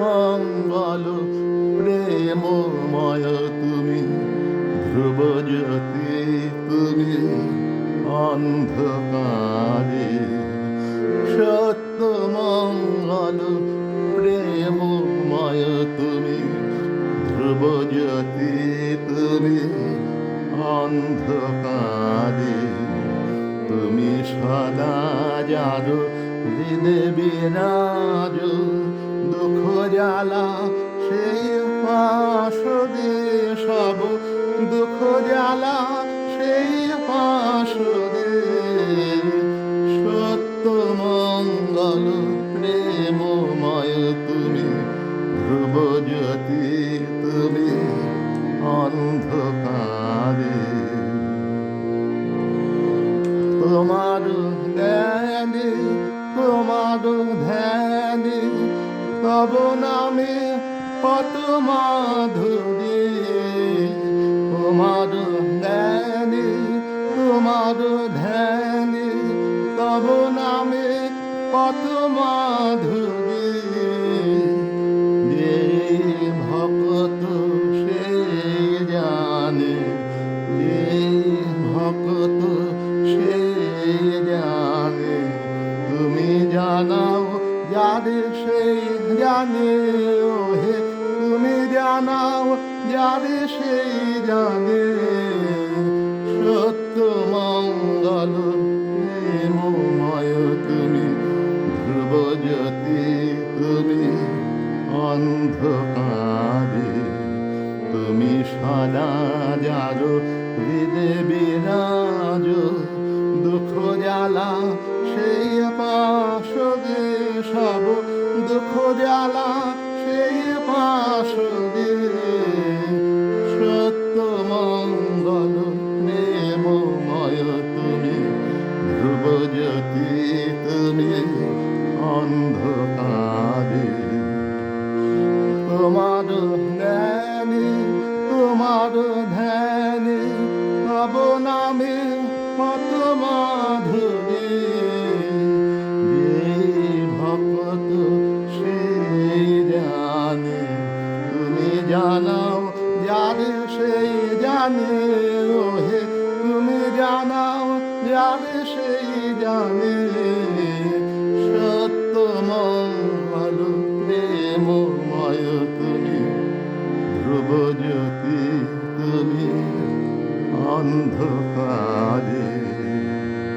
মঙ্গল প্রেমময় তুমি ধ্রুব জ্যোতি তুমি, অন্ধকারে। সত্য মঙ্গল প্রেমময় তুমি ধ্রুব জ্যোতি তুমি, অন্ধকারে। তুমি সদা যারো হৃদে বিরাজ। দুঃখ জ্বালা, সেই পাশে সব। দুঃখ জ্বালা, সেই পাশে সত্য, মঙ্গল, প্রেমময় তুমি। ধ্রুব জ্যোতি, তুমি অন্ধকারে। তোমার ধ্যানে তোমার ধ্যানে, তব নামে কত মাধুরী। তোমার ধ্যানে তোমার ধ্যানে, তব নামে কত মাধুরী। যারে সেই জানে হে তুমি জানাও যারে সেই জানে। সত্য মঙ্গল, প্রেমময় তুমি ধ্রুব জ্যোতি তুমি, অন্ধকারে তুমি সদা যারো হৃদে সব দুঃখ জ্বালা সেই পাশে সত্য মঙ্গল প্রেমময় তুমি ধ্রুব জ্যোতি জানাও যারে সেই জানে ও হে তুমি জানাও যারে সেই জানে। সত্য মঙ্গল, প্রেমময় তুমি, ধ্রুব জ্যোতি তুমি, অন্ধকার।